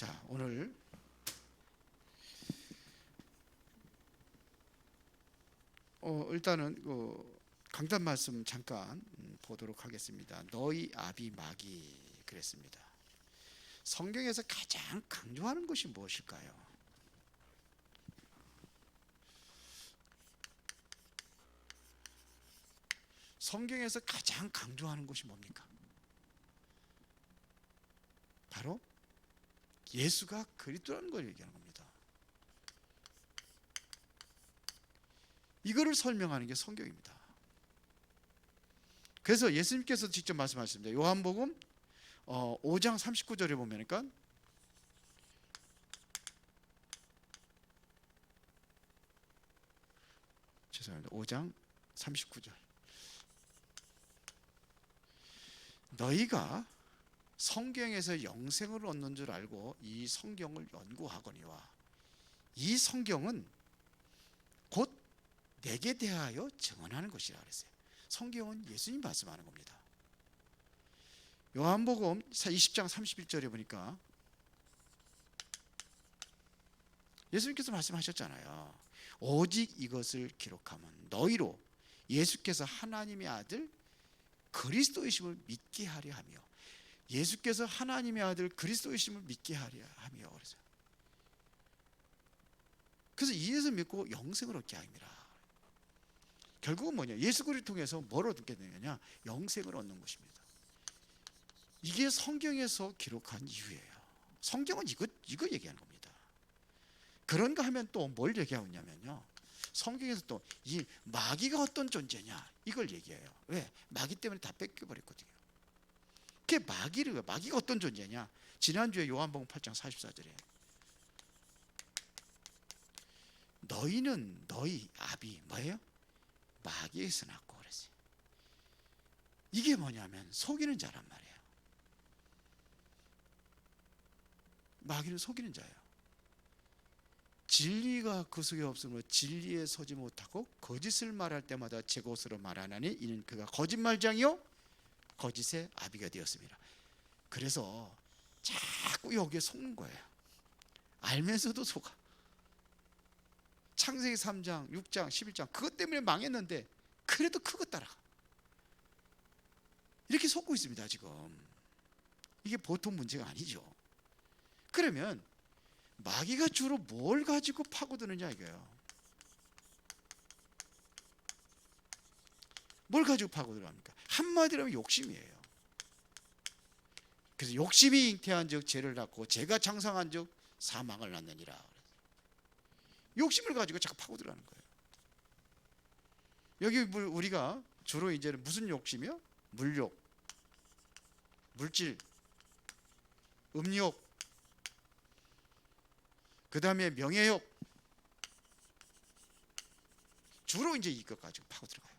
자, 오늘 어, 일단은 그 강단 말씀 잠깐 음, 보도록 하겠습니다. 너희 아비 마기 그랬습니다. 성경에서 가장 강조하는 것이 무엇일까요? 성경에서 가장 강조하는 것이 뭡니까? 바로 예수가 그리스도라는 걸 얘기하는 겁니다. 이거를 설명하는 게 성경입니다. 그래서 예수님께서 직접 말씀하셨습니다. 요한복음 어, 5장 39절에 보면니까 죄송합니다. 5장 39절. 너희가 성경에서 영생을 얻는 줄 알고 이 성경을 연구하거니와 이 성경은 곧 내게 대하여 증언하는 것이라 그랬어요. 성경은 예수님 말씀하는 겁니다. 요한복음 20장 31절에 보니까 예수님께서 말씀하셨잖아요. 오직 이것을 기록하면 너희로 예수께서 하나님의 아들 그리스도이심을 믿게 하려 하며 예수께서 하나님의 아들 그리스도이심을 믿게 하려 하며 그래서 그래서 이에서 믿고 영생을 얻게 합니다. 결국은 뭐냐? 예수 그리스도를 통해서 뭘 얻게 되느냐? 영생을 얻는 것입니다. 이게 성경에서 기록한 이유예요. 성경은 이거 이거 얘기하는 겁니다. 그런가 하면 또 뭘 얘기하고 있냐면요. 성경에서 또 이 마귀가 어떤 존재냐 이걸 얘기해요. 왜? 마귀 때문에 다 뺏겨 버렸거든요. 그게 마귀를 마귀가 어떤 존재냐? 지난주에 요한복음 8장 44절에 너희는 너희 아비 뭐예요? 마귀에서 났고 그랬어요. 이게 뭐냐면 속이는 자란 말이에요. 마귀는 속이는 자예요. 진리가 그 속에 없으므로 진리에 서지 못하고 거짓을 말할 때마다 제 것으로 말하나니 이는 그가 거짓말장이요 거짓의 아비가 되었습니다. 그래서 자꾸 여기에 속는 거예요. 알면서도 속아. 창세기 3장, 6장, 11장 그것 때문에 망했는데 그래도 그것 따라가. 이렇게 속고 있습니다, 지금. 이게 보통 문제가 아니죠. 그러면 마귀가 주로 뭘 가지고 파고드느냐 이거예요. 뭘 가지고 파고들합니까? 한마디로 하면 욕심이에요. 그래서 욕심이 잉태한 즉 죄를 낳고 죄가 장성한즉 사망을 낳느니라. 욕심을 가지고 자꾸 파고들어가는 거예요. 여기 우리가 주로 이제는 무슨 욕심이요? 물욕, 물질, 음욕, 그 다음에 명예욕. 주로 이제 이것 가지고 파고 들어가요.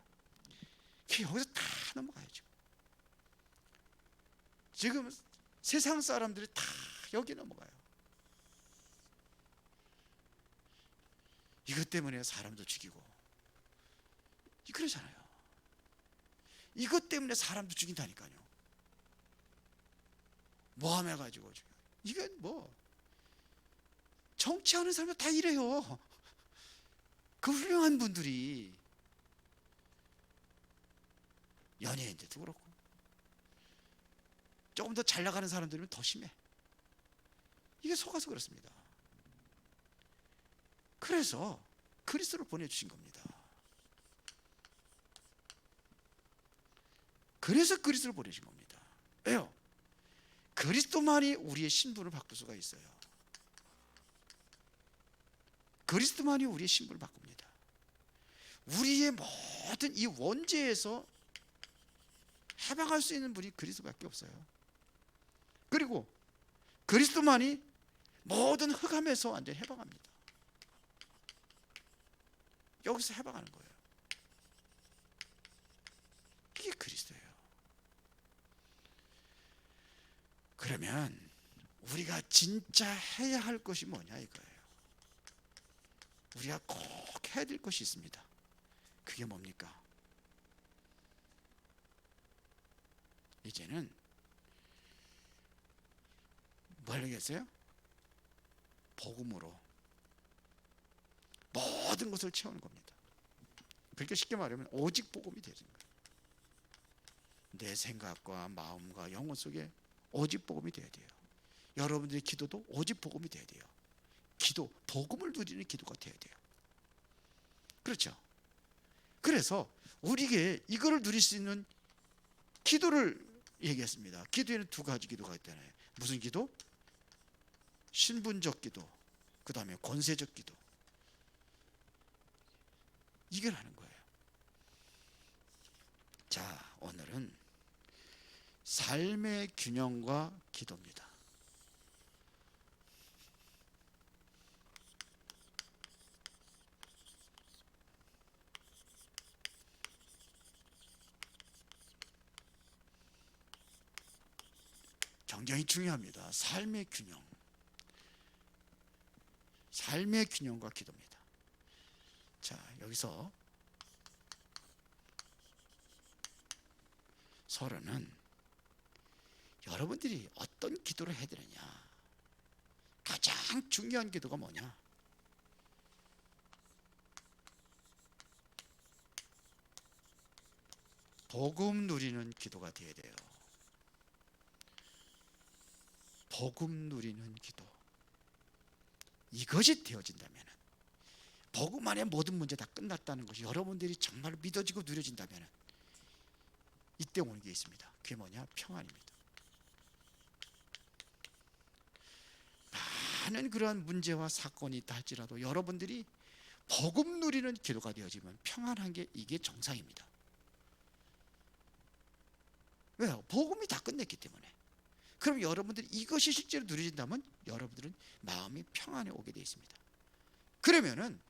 여기서 다 넘어가야죠. 지금 세상 사람들이 다 여기 넘어가요. 이것 때문에 사람도 죽이고 그러잖아요. 이것 때문에 사람도 죽인다니까요. 모함해 가지고 죽여. 이건 뭐 정치하는 사람들 다 이래요. 그 훌륭한 분들이 연예인들도 그렇고 조금 더 잘 나가는 사람들은 더 심해. 이게 속아서 그렇습니다. 그래서 그리스도를 보내주신 겁니다. 그래서 그리스도를 보내신 겁니다. 왜요? 그리스도만이 우리의 신분을 바꿀 수가 있어요. 그리스도만이 우리의 신분을 바꿉니다. 우리의 모든 이 원죄에서 해방할 수 있는 분이 그리스도밖에 없어요. 그리고 그리스도만이 모든 흑암에서 완전히 해방합니다. 여기서 해방하는 거예요. 이게 그리스도예요. 그러면 우리가 진짜 해야 할 것이 뭐냐 이거예요. 우리가 꼭 해야 될 것이 있습니다. 그게 뭡니까? 이제는 뭘 하겠어요? 복음으로 모든 것을 채우는 겁니다. 그렇게 쉽게 말하면 오직 복음이 되는 거예요. 내 생각과 마음과 영혼 속에 오직 복음이 돼야 돼요. 여러분들의 기도도 오직 복음이 돼야 돼요. 기도, 복음을 누리는 기도가 돼야 돼요. 그렇죠? 그래서 우리에게 이거를 누릴 수 있는 기도를 얘기했습니다. 기도에는 두 가지 기도가 있잖아요. 무슨 기도? 신분적 기도, 그 다음에 권세적 기도. 이걸 하는 거예요. 자, 오늘은 삶의 균형과 기도입니다. 굉장히 중요합니다. 삶의 균형. 삶의 균형과 기도입니다. 자, 여기서 서로는 여러분들이 어떤 기도를 해야 되느냐. 가장 중요한 기도가 뭐냐? 복음 누리는 기도가 되어야 돼요. 복음 누리는 기도. 이것이 되어진다면 복음 안에 모든 문제 다 끝났다는 것이 여러분들이 정말 믿어지고 누려진다면 이때 오는 게 있습니다. 그게 뭐냐? 평안입니다. 많은 그러한 문제와 사건이 있다 할지라도 여러분들이 복음 누리는 기도가 되어지면 평안한 게 이게 정상입니다. 왜요? 복음이 다 끝냈기 때문에. 그럼 여러분들이 이것이 실제로 누려진다면 여러분들은 마음이 평안에 오게 되어 있습니다. 그러면은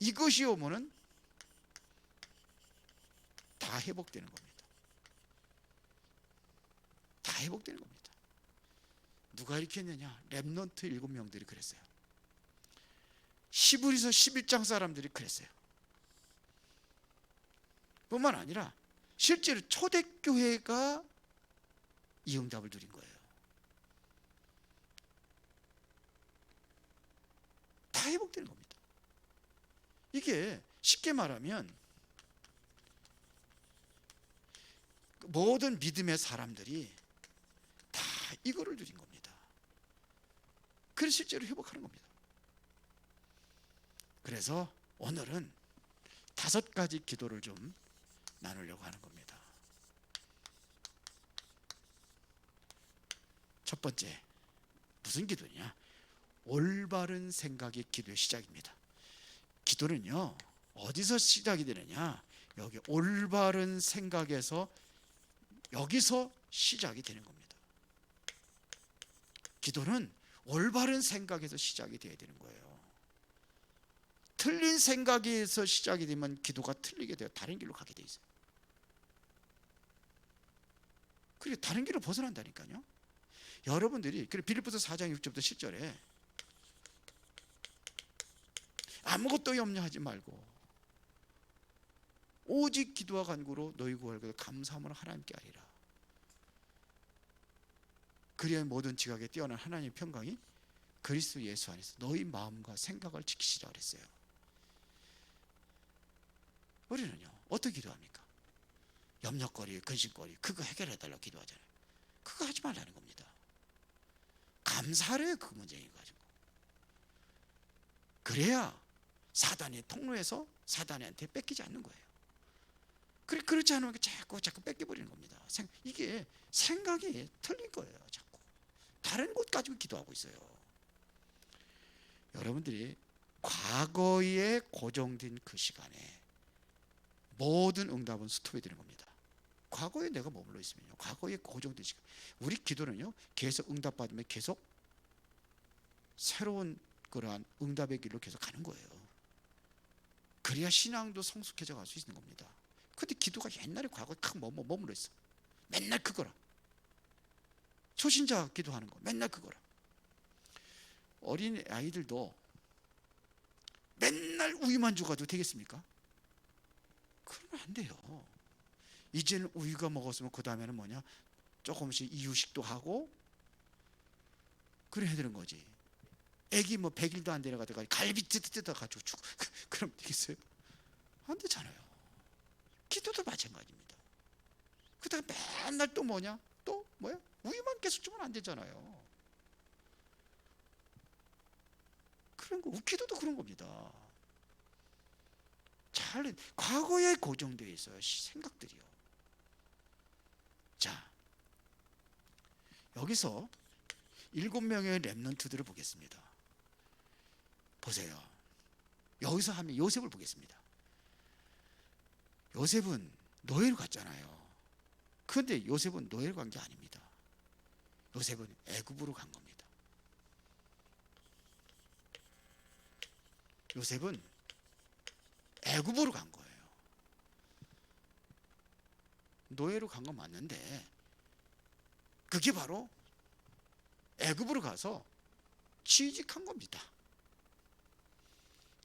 이것이 오면은 다 회복되는 겁니다. 다 회복되는 겁니다. 누가 했느냐? 랩넌트 일곱 명들이 그랬어요. 시브리서 11장 사람들이 그랬어요. 뿐만 아니라 실제로 초대교회가 이 응답을 누린 거예요. 다 회복되는 겁니다. 이게 쉽게 말하면 모든 믿음의 사람들이 다 이거를 누린 겁니다. 그래서 실제로 회복하는 겁니다. 그래서 오늘은 다섯 가지 기도를 좀 나누려고 하는 겁니다. 첫 번째, 무슨 기도냐? 올바른 생각의 기도의 시작입니다. 기도는요, 어디서 시작이 되느냐? 여기 올바른 생각에서 여기서 시작이 되는 겁니다. 기도는 올바른 생각에서 시작이 되어야 되는 거예요. 틀린 생각에서 시작이 되면 기도가 틀리게 돼요. 다른 길로 가게 돼 있어요. 그리고 다른 길을 벗어난다니까요. 여러분들이 그래 빌립보서 4장 6절부터 10절에 아무것도 염려하지 말고 오직 기도와 간구로 너희 구할 것을 감사함으로 하나님께 아리라. 그리하여 모든 지각에 뛰어난 하나님의 평강이 그리스도 예수 안에서 너희 마음과 생각을 지키시라 그랬어요. 우리는요 어떻게 기도합니까? 염려거리, 근심거리 그거 해결해 달라고 기도하잖아요. 그거 하지 말라는 겁니다. 감사를 그 문제인 가지고 그래야 사단의 통로에서 사단한테 뺏기지 않는 거예요. 그래 그렇지 않으면 자꾸 자꾸 뺏겨버리는 겁니다. 생, 이게 생각이 틀린 거예요. 자꾸 다른 것 가지고 기도하고 있어요. 여러분들이 과거에 고정된 그 시간에 모든 응답은 스톱이 되는 겁니다. 과거에 내가 머물러 있으면요. 과거에 고정된 시간. 우리 기도는요. 계속 응답받으면 계속 새로운 그러한 응답의 길로 계속 가는 거예요. 그래야 신앙도 성숙해져 갈 수 있는 겁니다. 근데 기도가 옛날에 과거에 탁 머물- 머물러 있어. 맨날 그거라. 초신자 기도하는 거 맨날 그거라. 어린 아이들도 맨날 우유만 줘가지고 되겠습니까? 그러면 안 돼요. 이제는 우유가 먹었으면 그 다음에는 뭐냐? 조금씩 이유식도 하고 그래야 되는 거지. 애기 뭐 100일도 안 되려가다가 갈비 뜯뜯다 가지고 죽 그럼 되겠어요? 안 되잖아요. 기도도 마찬가지입니다. 그다가 맨날 또 뭐냐? 또 뭐야? 우유만 계속 주면 안 되잖아요. 그런 거 기도도 그런 겁니다. 잘 과거에 고정되어 있어요. 생각들이요. 자, 여기서 일곱 명의 렘넌트들을 보겠습니다. 보세요. 여기서 하면 요셉을 보겠습니다. 요셉은 노예로 갔잖아요. 그런데 요셉은 노예로 간 게 아닙니다. 요셉은 애굽으로 간 겁니다. 요셉은 애굽으로 간 거예요. 노예로 간 건 맞는데 그게 바로 애굽으로 가서 취직한 겁니다.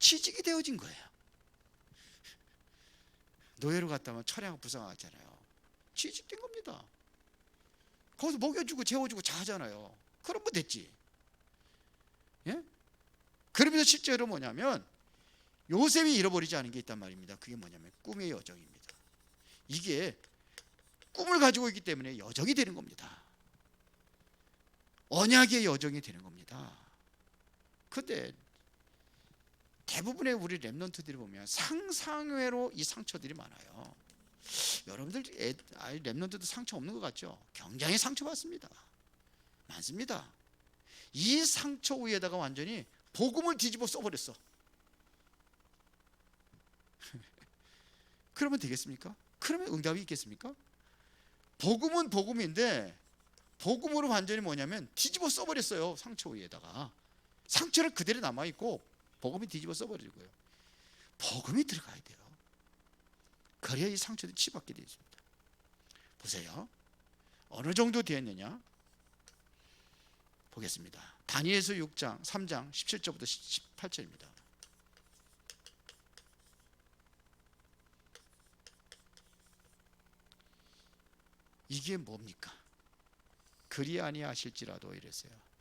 취직이 되어진 거예요. 노예로 갔다면 철양 부상하잖아요. 취직된 겁니다. 거기서 먹여주고 재워주고 자잖아요. 그러면 됐지. 예? 그러면서 실제로 뭐냐면 요셉이 잃어버리지 않은 게 있단 말입니다. 그게 뭐냐면 꿈의 여정입니다. 이게 꿈을 가지고 있기 때문에 여정이 되는 겁니다. 언약의 여정이 되는 겁니다. 근데 대부분의 우리 랩런트들이 보면 상상외로 이 상처들이 많아요. 여러분들 랩런트도 상처 없는 것 같죠? 굉장히 상처받습니다. 많습니다. 이 상처 위에다가 완전히 복음을 뒤집어 써버렸어. 그러면 되겠습니까? 그러면 응답이 있겠습니까? 복음은 복음인데 복음으로 완전히 뭐냐면 뒤집어 써버렸어요 상처 위에다가 상처는 그대로 남아 있고 복음이 뒤집어 써버리고요. 복음이 들어가야 돼요. 그래야 이 상처들이 치받게 되어 있습니다. 보세요. 어느 정도 되었느냐? 보겠습니다. 다니엘서 6장 3장 17절부터 18절입니다. 이게 뭡니까? 그리 아니하실지라도 이랬어요.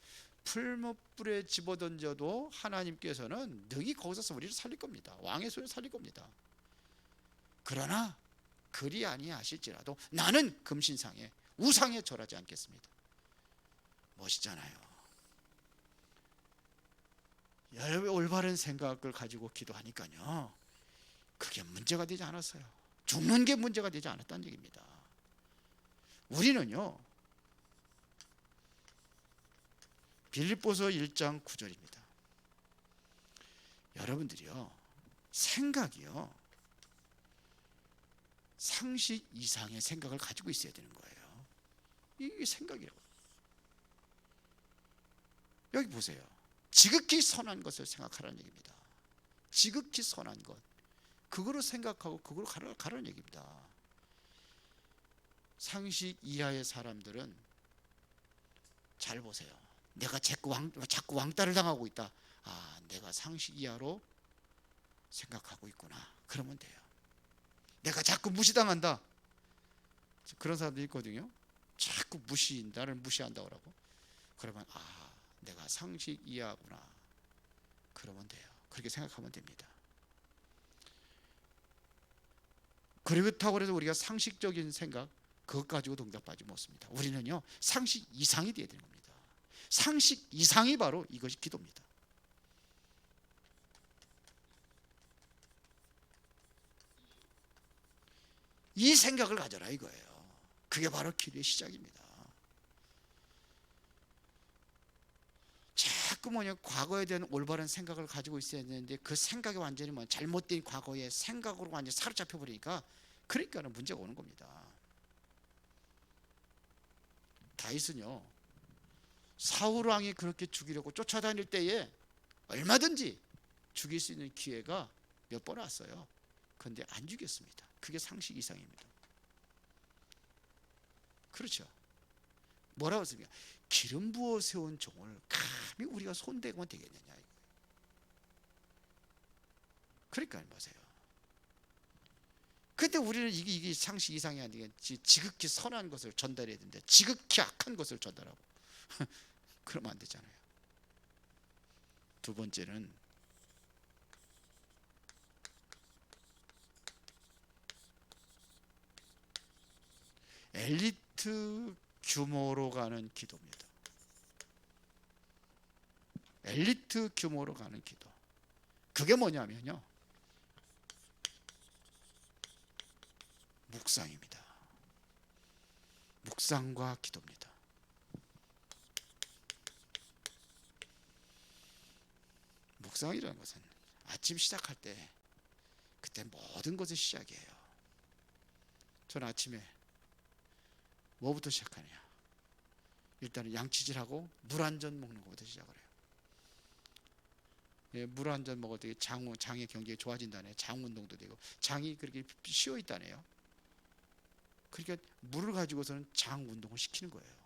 풀무불에 집어던져도 하나님께서는 능히 거기서 우리를 살릴 겁니다. 왕의 손에 살릴 겁니다. 그러나 그리 아니하실지라도 나는 금신상에 우상에 절하지 않겠습니다. 멋있잖아요. 올바른 생각을 가지고 기도하니까요. 그게 문제가 되지 않았어요. 죽는 게 문제가 되지 않았다는 얘기입니다. 우리는요. 빌립보서 1장 9절입니다. 여러분들이요. 생각이요. 상식 이상의 생각을 가지고 있어야 되는 거예요. 이게 생각이라고. 여기 보세요. 지극히 선한 것을 생각하라는 얘기입니다. 지극히 선한 것. 그거로 생각하고 가라, 가라는 얘기입니다. 상식 이하의 사람들은 잘 보세요. 내가 자꾸 왕, 자꾸 왕따를 당하고 있다. 아, 내가 상식 이하로 생각하고 있구나. 그러면 돼요. 내가 자꾸 무시당한다. 그런 사람도 있거든요. 자꾸 무시, 나를 무시한다고 그러고. 그러면 아, 내가 상식 이하구나. 그러면 돼요. 그렇게 생각하면 됩니다. 그렇다고 해서 우리가 상식적인 생각 그것 가지고 동답하지 못습니다. 우리는요 상식 이상이 되어야 되는 겁니다. 상식 이상이 바로 이것이 기도입니다. 이 생각을 가져라 이거예요. 그게 바로 기도의 시작입니다. 자꾸 뭐냐 과거에 대한 올바른 생각을 가지고 있어야 되는데 그 생각이 완전히 뭐 잘못된 과거의 생각으로 완전히 사로잡혀 버리니까 그러니까는 문제가 오는 겁니다. 다윗은요 사울 왕이 그렇게 죽이려고 쫓아다닐 때에 얼마든지 죽일 수 있는 기회가 몇 번 왔어요. 그런데 안 죽였습니다. 그게 상식 이상입니다. 그렇죠. 뭐라고 했습니까? 기름 부어 세운 종을 감히 우리가 손대면 되겠느냐. 그러니까 보세요. 근데 우리는 이게, 이게 상식 이상이 아니라 지극히 선한 것을 전달해야 되는데 지극히 악한 것을 전달하고 그러면 안 되잖아요. 두 번째는 엘리트 규모로 가는 기도입니다. 엘리트 규모로 가는 기도. 그게 뭐냐면요. 묵상입니다. 묵상과 기도입니다. 묵상이라는 것은 아침 시작할 때 그때 모든 것의 시작이에요. 저는 아침에 뭐부터 시작하냐? 일단은 양치질하고 물 한 잔 먹는 것부터 시작을 해요. 예, 물 한 잔 먹을 때 장, 장의 경기가 좋아진다네. 장 운동도 되고 장이 그렇게 쉬어 있다네요. 그러니까 물을 가지고서는 장 운동을 시키는 거예요.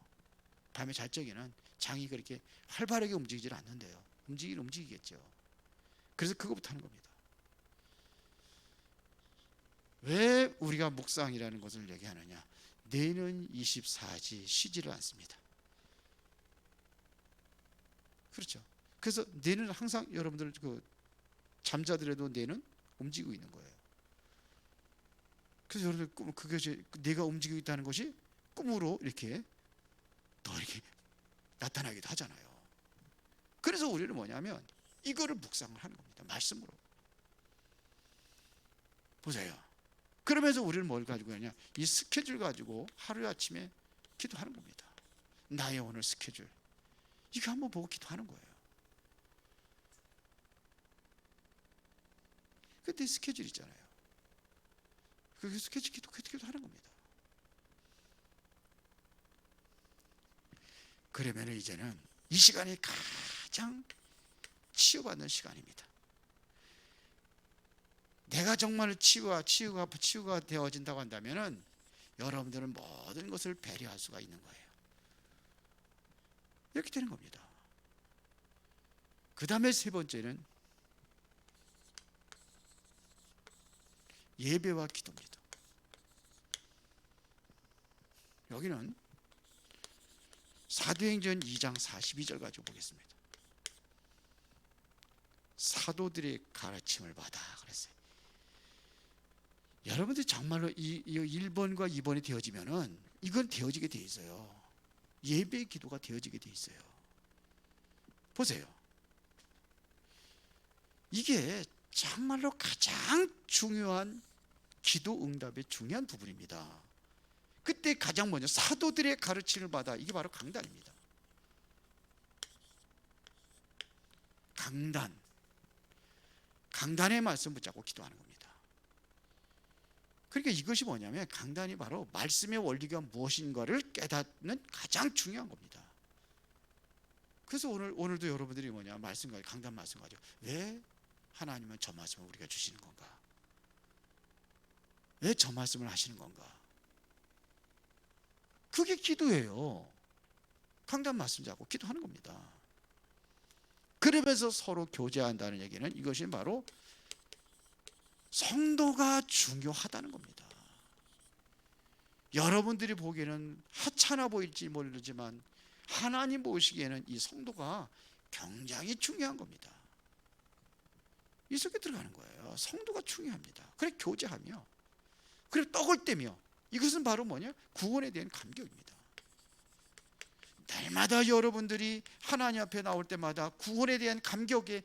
밤에 잘 적에는 장이 그렇게 활발하게 움직이질 않는데요. 움직이긴 움직이겠죠. 그래서 그거부터 하는 겁니다. 왜 우리가 묵상이라는 것을 얘기하느냐? 뇌는 24시 쉬지를 않습니다. 그렇죠. 그래서 뇌는 항상 여러분들 그 잠자더라도 뇌는 움직이고 있는 거예요. 그래서 여러분들 꿈 그것이 뇌가 움직이고 있다는 것이 꿈으로 이렇게 더 이렇게 나타나기도 하잖아요. 그래서 우리는 뭐냐면 이거를 묵상을 하는 겁니다. 말씀으로. 보세요. 그러면서 우리는 뭘 가지고 하냐? 이 스케줄 가지고 하루 아침에 기도하는 겁니다. 나의 오늘 스케줄. 이거 한번 보고 기도하는 거예요. 그때 스케줄 있잖아요. 그 스케줄 기도, 기도 하는 겁니다. 그러면 이제는 이 시간이 가장 치유받는 시간입니다. 내가 정말 치유가 치유가 치유가 되어진다고 한다면은 여러분들은 모든 것을 배려할 수가 있는 거예요. 이렇게 되는 겁니다. 그 다음에 세 번째는 예배와 기도입니다. 여기는 사도행전 2장 42절 가지고 보겠습니다. 사도들의 가르침을 받아 그랬어요. 여러분들 정말로 이, 이 1번과 2번이 되어지면은 이건 되어지게 돼 있어요. 예배 기도가 되어지게 돼 있어요. 보세요. 이게 정말로 가장 중요한 기도 응답의 중요한 부분입니다. 그때 가장 먼저 사도들의 가르침을 받아 이게 바로 강단입니다. 강단. 강단의 말씀 붙잡고 기도하는 겁니다. 그러니까 이것이 뭐냐면 강단이 바로 말씀의 원리가 무엇인가를 깨닫는 가장 중요한 겁니다. 그래서 오늘 오늘도 여러분들이 뭐냐 말씀 가지고 강단 말씀 가지고 왜 하나님은 저 말씀을 우리가 주시는 건가? 왜 저 말씀을 하시는 건가? 그게 기도예요. 강단 말씀 잡고 기도하는 겁니다. 그러면서 서로 교제한다는 얘기는 이것이 바로 성도가 중요하다는 겁니다. 여러분들이 보기에는 하찮아 보일지 모르지만 하나님 보시기에는 이 성도가 굉장히 중요한 겁니다. 이 속에 들어가는 거예요. 성도가 중요합니다. 그래 교제하며 그래 떡을 떼며 이것은 바로 뭐냐? 구원에 대한 감격입니다. 날마다 여러분들이 하나님 앞에 나올 때마다 구원에 대한 감격에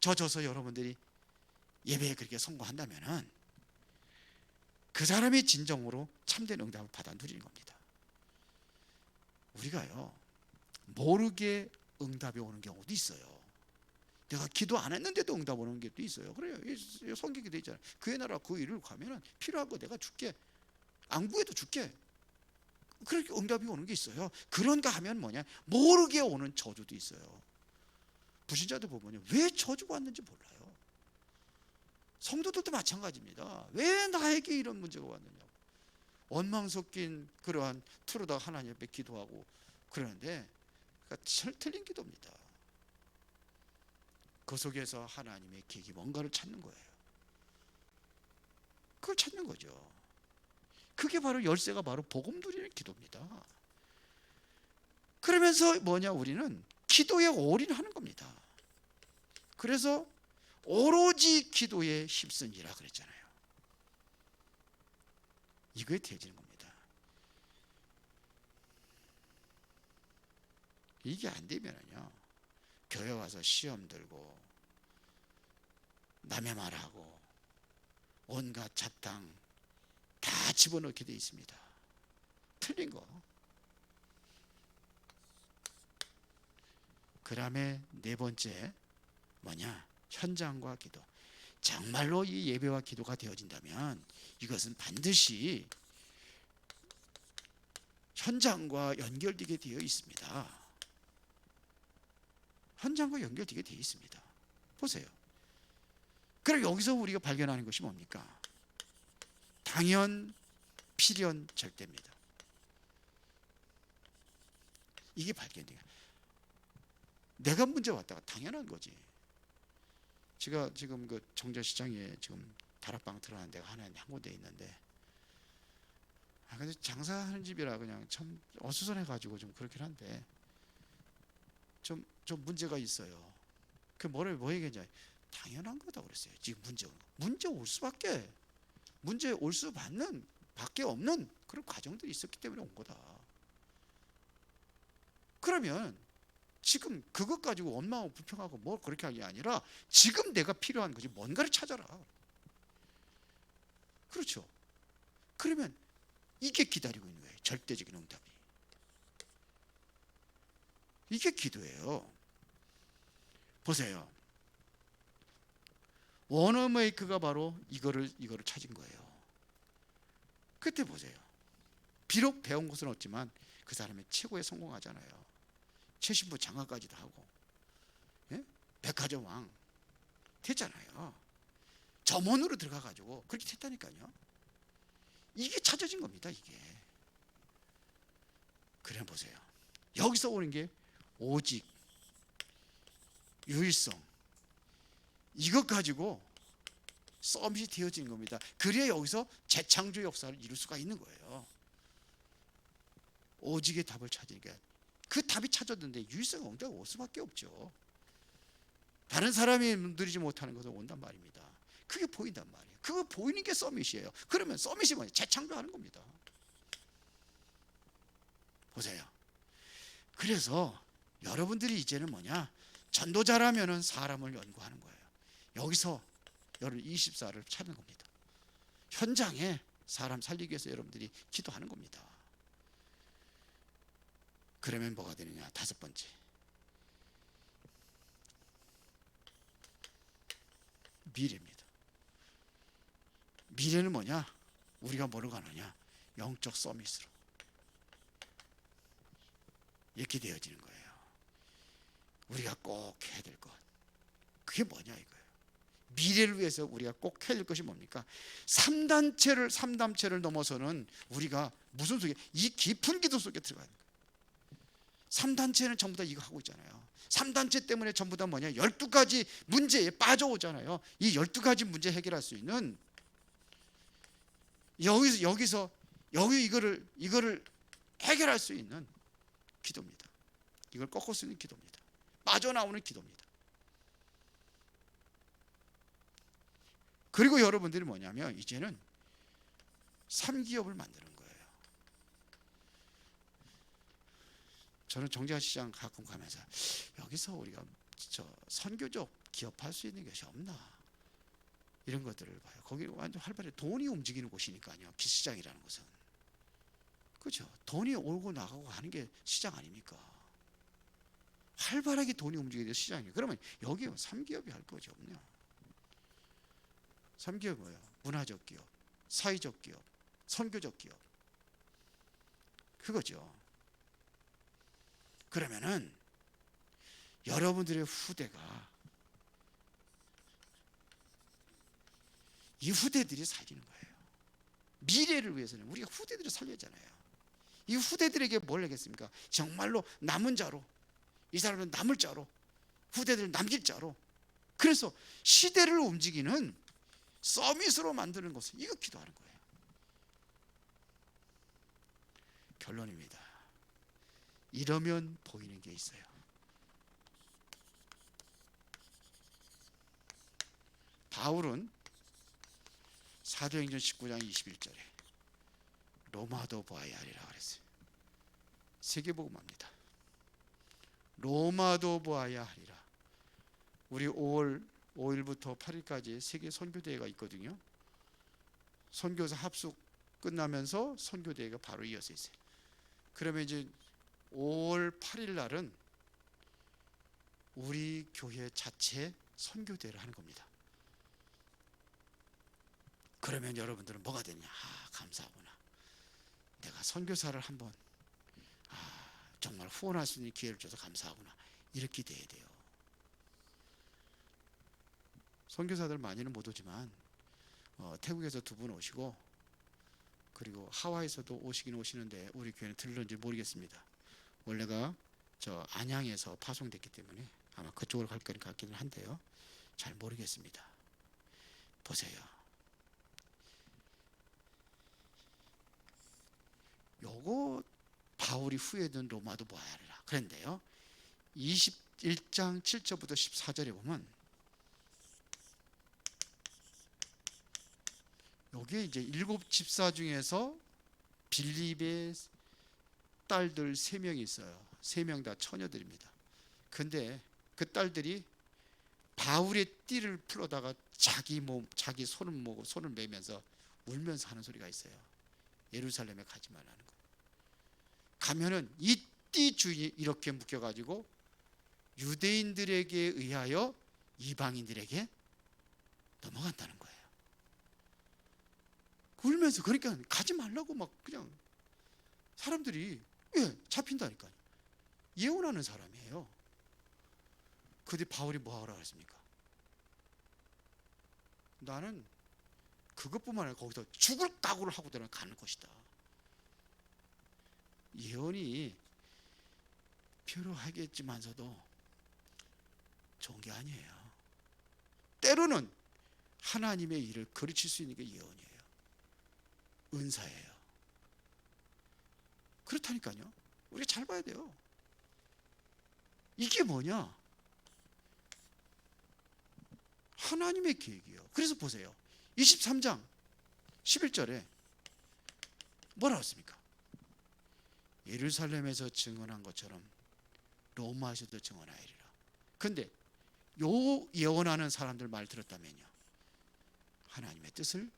젖어서 여러분들이 예배에 그렇게 성공한다면은 그 사람이 진정으로 참된 응답을 받아 누리는 겁니다. 우리가요 모르게 응답이 오는 경우도 있어요. 내가 기도 안 했는데도 응답 오는 게도 있어요. 그래요. 성경에 돼 있잖아요. 그의 나라 그 일을 가면은 필요한 거 내가 줄게. 안 구해도 줄게. 그렇게 응답이 오는 게 있어요. 그런가 하면 뭐냐? 모르게 오는 저주도 있어요. 부신자들 보면요. 왜 저주가 왔는지 몰라요. 성도들도 마찬가지입니다. 왜 나에게 이런 문제가 왔느냐고. 원망 섞인 그러한 투르다 하나님 앞에 기도하고 그러는데 그러니까 틀린 기도입니다. 그 속에서 하나님의 계기 뭔가를 찾는 거예요. 그걸 찾는 거죠. 그게 바로 열쇠가 바로 복음 누리는 기도입니다. 그러면서 뭐냐 우리는 기도에 올인하는 겁니다. 그래서 오로지 기도에 힘쓴이라 그랬잖아요. 이거에 대해지는 겁니다. 이게 안 되면은요, 교회 와서 시험 들고, 남의 말하고, 온갖 잡당 다 집어넣게 돼 있습니다. 틀린 거. 그 다음에 네 번째, 뭐냐? 현장과 기도. 정말로 이 예배와 기도가 되어진다면 이것은 반드시 현장과 연결되게 되어 있습니다. 현장과 연결되게 되어 있습니다. 보세요. 그럼 여기서 우리가 발견하는 것이 뭡니까? 당연, 필연, 절대입니다. 이게 발견돼요. 내가 문제 왔다가 당연한 거지. 제가 지금 그 정자시장에 지금 다락방 들어가는 데가 하나 한 군데 있는데 아 근데 장사하는 집이라 그냥 참 어수선해 가지고 좀 그렇긴 한데 좀 좀 문제가 있어요. 그 뭐를 뭐 얘기했냐? 당연한 거다 그랬어요. 지금 문제. 문제 올 수밖에 문제 올 수 받는 밖에 없는 그런 과정들이 있었기 때문에 온 거다. 그러면 지금 그것 가지고 원망하고 불평하고 뭐 그렇게 게 아니라 지금 내가 필요한 거지 뭔가를 찾아라. 그렇죠. 그러면 이게 기다리고 있는 거예요. 절대적인 응답이. 이게 기도예요. 보세요. 워너메이크가 바로 이거를 이거를 찾은 거예요. 그때 보세요. 비록 배운 것은 없지만 그 사람이 최고에 성공하잖아요. 최신부 장가까지도 하고 예? 백화점 왕 됐잖아요. 점원으로 들어가 가지고 그렇게 됐다니까요. 이게 찾아진 겁니다. 이게 그래 보세요. 여기서 오는 게 오직 유일성 이것 가지고 서밋이 되어지는 겁니다. 그래야 여기서 재창조 역사를 이룰 수가 있는 거예요. 오직의 답을 찾으니까 그 답이 찾았는데 유일성 응답이 올 수밖에 없죠. 다른 사람이 누리지 못하는 것은 온단 말입니다. 그게 보인단 말이에요. 그거 보이는 게 서밋이에요. 그러면 서밋이 뭐냐? 재창조하는 겁니다. 보세요. 그래서 여러분들이 이제는 뭐냐? 전도자라면은 사람을 연구하는 거예요. 여기서 여러분 24를 찾는 겁니다. 현장에 사람 살리기 위해서 여러분들이 기도하는 겁니다. 그러면 뭐가 되느냐? 다섯 번째. 미래입니다. 미래는 뭐냐? 우리가 뭐로 가느냐? 영적 서밋으로. 이렇게 되어지는 거예요. 우리가 꼭 해야 될 것. 그게 뭐냐 이거예요. 미래를 위해서 우리가 꼭 해야 될 것이 뭡니까? 3단체를 3단체를 넘어서는 우리가 무슨 속에 이 깊은 기도 속에 들어가는 거예요. 3단체는 전부 다 이거 하고 있잖아요. 3단체 때문에 전부 다 뭐냐? 12가지 문제에 빠져오잖아요. 이 12가지 문제 해결할 수 있는 여기서 여기서 여기 이거를 이거를 해결할 수 있는 기도입니다. 이걸 꺾을 수 있는 기도입니다. 빠져나오는 기도입니다. 그리고 여러분들이 뭐냐면 이제는 3기업을 만드는 거예요. 저는 정자시장 가끔 가면서 여기서 우리가 저 선교적 기업할 수 있는 것이 없나 이런 것들을 봐요. 거기 완전 활발히 돈이 움직이는 곳이니까요. 기시장이라는 것은 그렇죠. 돈이 오고 나가고 하는 게 시장 아닙니까? 활발하게 돈이 움직이는 시장이에요. 그러면 여기 3기업이 할 거지 없냐? 3기업 뭐예요? 문화적 기업, 사회적 기업, 선교적 기업. 그거죠. 그러면은 여러분들의 후대가 이 후대들이 살리는 거예요. 미래를 위해서는 우리가 후대들을 살려잖아요. 이 후대들에게 뭘 하겠습니까? 정말로 남은 자로 이 사람은 남을 자로 후대들을 남길 자로 그래서 시대를 움직이는 서밋으로 만드는 것을 이거 기도하는 거예요. 결론입니다. 이러면 보이는 게 있어요. 바울은 사도행전 19장 21절에 로마도 보아야 하리라 그랬어요. 세계복음합니다. 로마도 보아야 하리라. 우리 5월 5일부터 8일까지 세계 선교대회가 있거든요. 선교사 합숙 끝나면서 선교대회가 바로 이어서 있어요. 그러면 이제 5월 8일 날은 우리 교회 자체 선교대회를 하는 겁니다. 그러면 여러분들은 뭐가 되냐? 아, 감사하구나. 내가 선교사를 한번 아, 정말 후원할 수 있는 기회를 줘서 감사하구나. 이렇게 돼야 돼요. 선교사들 많이는 못 오지만 어, 태국에서 두 분 오시고 그리고 하와이에서도 오시긴 오시는데 우리 교회는 들렀는지 모르겠습니다. 원래가 저 안양에서 파송됐기 때문에 아마 그쪽으로 갈 거는 같기는 한데요. 잘 모르겠습니다. 보세요. 요거 바울이 후에든 로마도 보아야 하리라. 그런데요. 21장 7절부터 14절에 보면 여기에 이제 일곱 집사 중에서 빌립의 딸들 세 명이 있어요. 세 명 다 처녀들입니다. 근데 그 딸들이 바울의 띠를 풀어다가 자기 몸, 자기 손을 모고 손을 매면서 울면서 하는 소리가 있어요. 예루살렘에 가지 말라는 거. 가면은 이 띠 주인이 이렇게 묶여가지고 유대인들에게 의하여 이방인들에게 넘어간다는 거예요. 울면서 그러니까 가지 말라고 막 그냥 사람들이 예 잡힌다니까요. 예언하는 사람이에요. 그뒤 바울이 뭐 하라 그랬습니까? 나는 그것뿐만 아니라 거기서 죽을 각오를 하고 내가 가는 것이다. 예언이 필요하겠지만서도 좋은 게 아니에요. 때로는 하나님의 일을 거르칠 수 있는 게 예언이에요. 은사예요. 그렇다니까요. 우리가 잘 봐야 돼요. 이게 뭐냐? 하나님의 계획이에요. 그래서 보세요. 23장 11절에 뭐라고 했습니까? 예루살렘에서 증언한 것처럼 로마에서도 증언하리라. 근데 요 예언하는 사람들 말 들었다면요. 하나님의 뜻을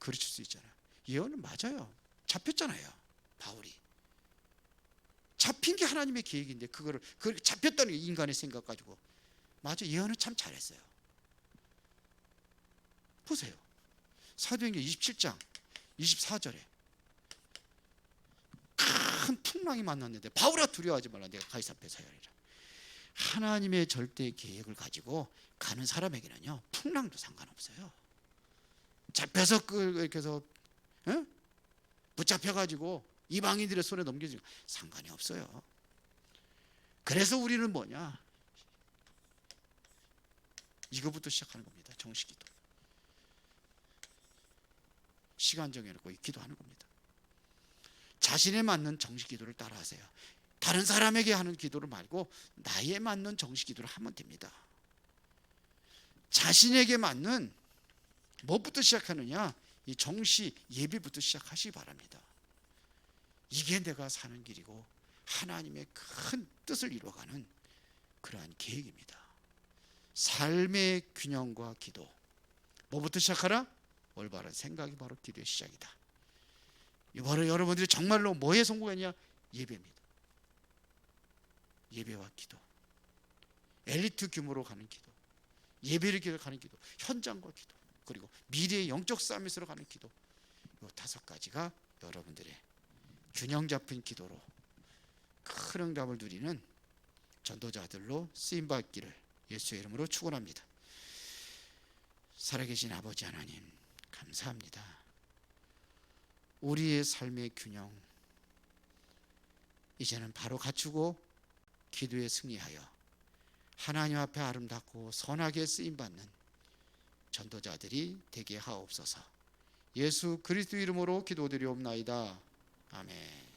그르칠 수 있잖아요. 예언은 맞아요. 잡혔잖아요. 바울이. 잡힌 게 하나님의 계획인데 그거를 그 잡혔다는 게 인간의 생각 가지고 맞아 예언은 참 잘했어요. 보세요. 사도행전 27장 24절에 큰 풍랑이 만났는데 바울아 두려워하지 말라 내가 가이사 앞에 서야리라. 하나님의 절대 계획을 가지고 가는 사람에게는요 풍랑도 상관없어요. 잡혀서 그 이렇게 해서 에? 붙잡혀 가지고 이방인들의 손에 넘겨지고 상관이 없어요. 그래서 우리는 뭐냐? 이거부터 시작하는 겁니다. 정식기도. 시간 정해놓고 기도하는 겁니다. 자신에 맞는 정식기도를 따라하세요. 다른 사람에게 하는 기도를 말고 나에 맞는 정식기도를 하면 됩니다. 자신에게 맞는 뭐부터 시작하느냐? 이 정시 예배부터 시작하시기 바랍니다. 이게 내가 사는 길이고 하나님의 큰 뜻을 이루어가는 그러한 계획입니다. 삶의 균형과 기도. 뭐부터 시작하라? 올바른 생각이 바로 기도의 시작이다. 이번에 여러분들이 정말로 뭐에 성공했냐? 예배입니다. 예배와 기도. 엘리트 규모로 가는 기도. 예배를 기도하는 기도. 현장과 기도. 그리고 미래의 영적 싸움에서 가는 기도. 이 다섯 가지가 여러분들의 균형 잡힌 기도로 큰 응답을 누리는 전도자들로 쓰임 받기를 예수의 이름으로 축원합니다. 살아계신 아버지 하나님 감사합니다. 우리의 삶의 균형 이제는 바로 갖추고 기도에 승리하여 하나님 앞에 아름답고 선하게 쓰임 받는 전도자들이 되게 하옵소서. 예수 그리스도 이름으로 기도드리옵나이다. 아멘.